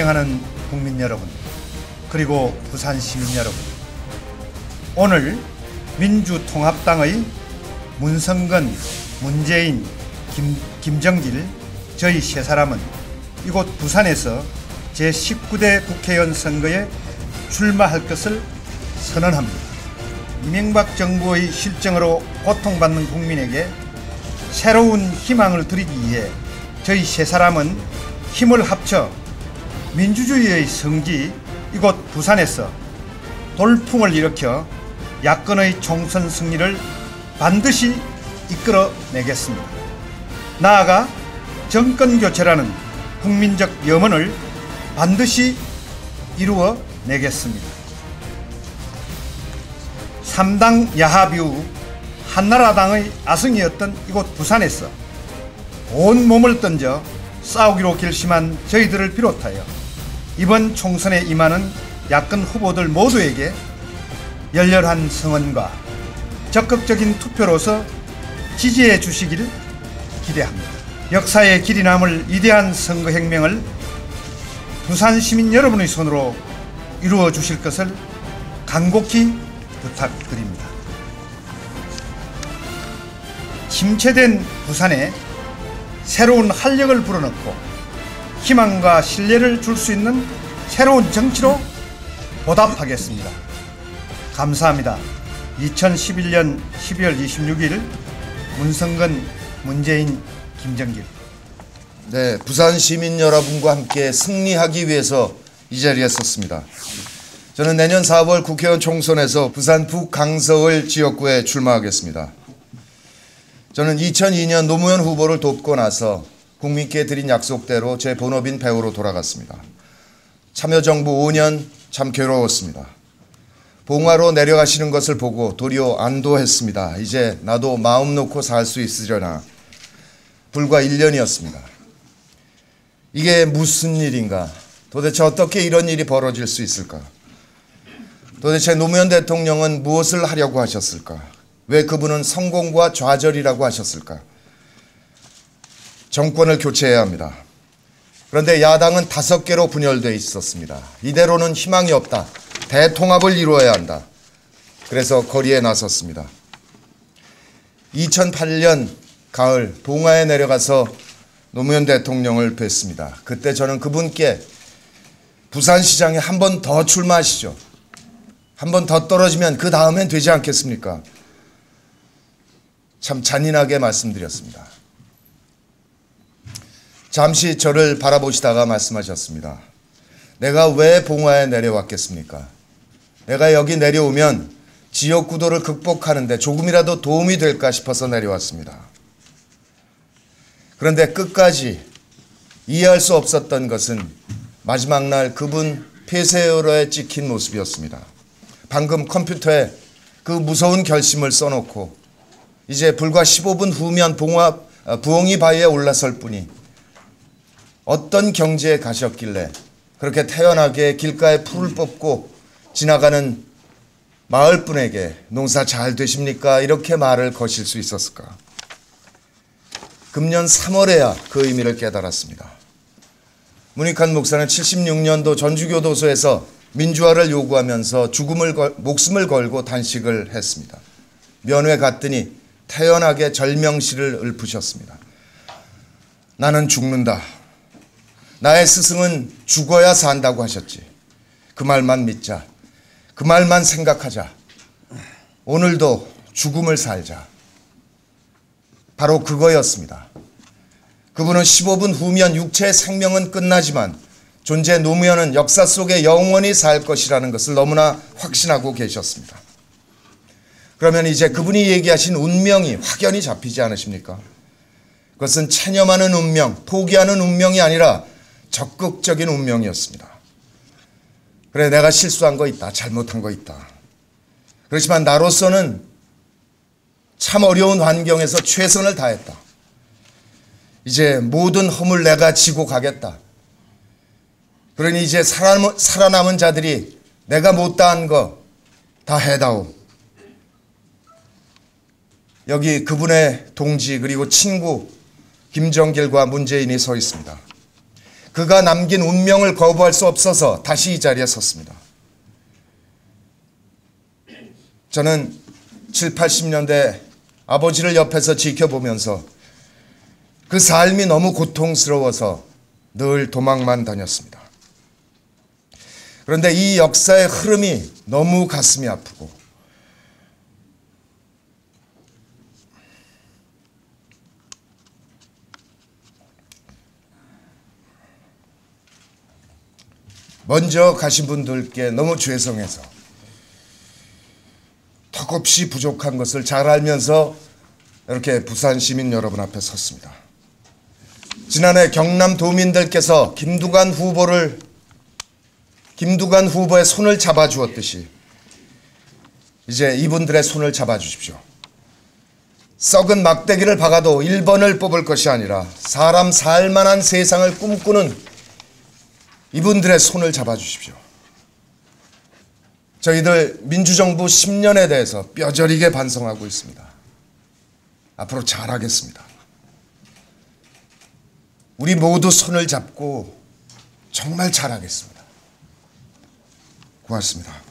존경하는 국민 여러분, 그리고 부산 시민 여러분. 오늘 민주통합당의 문성근, 문재인, 김, 김정길 저희 세 사람은 이곳 부산에서 제19대 국회의원 선거에 출마할 것을 선언합니다. 이명박 정부의 실정으로 고통받는 국민에게 새로운 희망을 드리기 위해 저희 세 사람은 힘을 합쳐 민주주의의 성지 이곳 부산에서 돌풍을 일으켜 야권의 총선 승리를 반드시 이끌어내겠습니다. 나아가 정권 교체라는 국민적 염원을 반드시 이루어 내겠습니다. 3당 야합 이후 한나라당의 아승이었던 이곳 부산에서 온 몸을 던져 싸우기로 결심한 저희들을 비롯하여 이번 총선에 임하는 야권 후보들 모두에게 열렬한 성원과 적극적인 투표로서 지지해 주시기를 기대합니다. 역사의 길이 남을 위대한 선거혁명을 부산 시민 여러분의 손으로 이루어 주실 것을 간곡히 부탁드립니다. 침체된 부산에 새로운 활력을 불어넣고 희망과 신뢰를 줄 수 있는 새로운 정치로 보답하겠습니다. 감사합니다. 2011년 12월 26일 문성근, 문재인, 김정길 네, 부산 시민 여러분과 함께 승리하기 위해서 이 자리에 섰습니다. 저는 내년 4월 국회의원 총선에서 부산 북강서을 지역구에 출마하겠습니다. 저는 2002년 노무현 후보를 돕고 나서 국민께 드린 약속대로 제 본업인 배우로 돌아갔습니다. 참여정부 5년 참 괴로웠습니다. 봉화로 내려가시는 것을 보고 도리어 안도했습니다. 이제 나도 마음 놓고 살 수 있으려나. 불과 1년이었습니다. 이게 무슨 일인가? 도대체 어떻게 이런 일이 벌어질 수 있을까? 도대체 노무현 대통령은 무엇을 하려고 하셨을까? 왜 그분은 성공과 좌절이라고 하셨을까? 정권을 교체해야 합니다. 그런데 야당은 다섯 개로 분열되어 있었습니다. 이대로는 희망이 없다. 대통합을 이루어야 한다. 그래서 거리에 나섰습니다. 2008년 가을 봉화에 내려가서 노무현 대통령을 뵀습니다. 그때 저는 그분께 부산시장에 한 번 더 출마하시죠. 한 번 더 떨어지면 그 다음엔 되지 않겠습니까? 참 잔인하게 말씀드렸습니다. 잠시 저를 바라보시다가 말씀하셨습니다. 내가 왜 봉화에 내려왔겠습니까? 내가 여기 내려오면 지역 구도를 극복하는데 조금이라도 도움이 될까 싶어서 내려왔습니다. 그런데 끝까지 이해할 수 없었던 것은 마지막 날 그분 폐쇄열에 찍힌 모습이었습니다. 방금 컴퓨터에 그 무서운 결심을 써놓고 이제 불과 15분 후면 봉화, 부엉이 바위에 올라설 뿐이 어떤 경지에 가셨길래 그렇게 태연하게 길가에 풀을 뽑고 지나가는 마을 분에게 농사 잘 되십니까? 이렇게 말을 거실 수 있었을까? 금년 3월에야 그 의미를 깨달았습니다. 문익환 목사는 76년도 전주교도소에서 민주화를 요구하면서 죽음을 걸, 목숨을 걸고 단식을 했습니다. 면회 갔더니 태연하게 절명시를 읊으셨습니다. 나는 죽는다. 나의 스승은 죽어야 산다고 하셨지. 그 말만 믿자. 그 말만 생각하자. 오늘도 죽음을 살자. 바로 그거였습니다. 그분은 15분 후면 육체의 생명은 끝나지만 존재 노무현은 역사 속에 영원히 살 것이라는 것을 너무나 확신하고 계셨습니다. 그러면 이제 그분이 얘기하신 운명이 확연히 잡히지 않으십니까? 그것은 체념하는 운명, 포기하는 운명이 아니라 적극적인 운명이었습니다. 그래, 내가 실수한 거 있다. 잘못한 거 있다. 그렇지만 나로서는 참 어려운 환경에서 최선을 다했다. 이제 모든 허물 내가 지고 가겠다. 그러니 이제 살아남은 자들이 내가 못다한 거 다 해다오. 여기 그분의 동지 그리고 친구 김정길과 문재인이 서 있습니다. 그가 남긴 운명을 거부할 수 없어서 다시 이 자리에 섰습니다. 저는 7, 80년대 아버지를 옆에서 지켜보면서 그 삶이 너무 고통스러워서 늘 도망만 다녔습니다. 그런데 이 역사의 흐름이 너무 가슴이 아프고 먼저 가신 분들께 너무 죄송해서 턱없이 부족한 것을 잘 알면서 이렇게 부산 시민 여러분 앞에 섰습니다. 지난해 경남 도민들께서 김두관 후보를 김두관 후보의 손을 잡아주었듯이 이제 이분들의 손을 잡아주십시오. 썩은 막대기를 박아도 1번을 뽑을 것이 아니라 사람 살만한 세상을 꿈꾸는 이분들의 손을 잡아주십시오. 저희들 민주정부 10년에 대해서 뼈저리게 반성하고 있습니다. 앞으로 잘하겠습니다. 우리 모두 손을 잡고 정말 잘하겠습니다. 고맙습니다.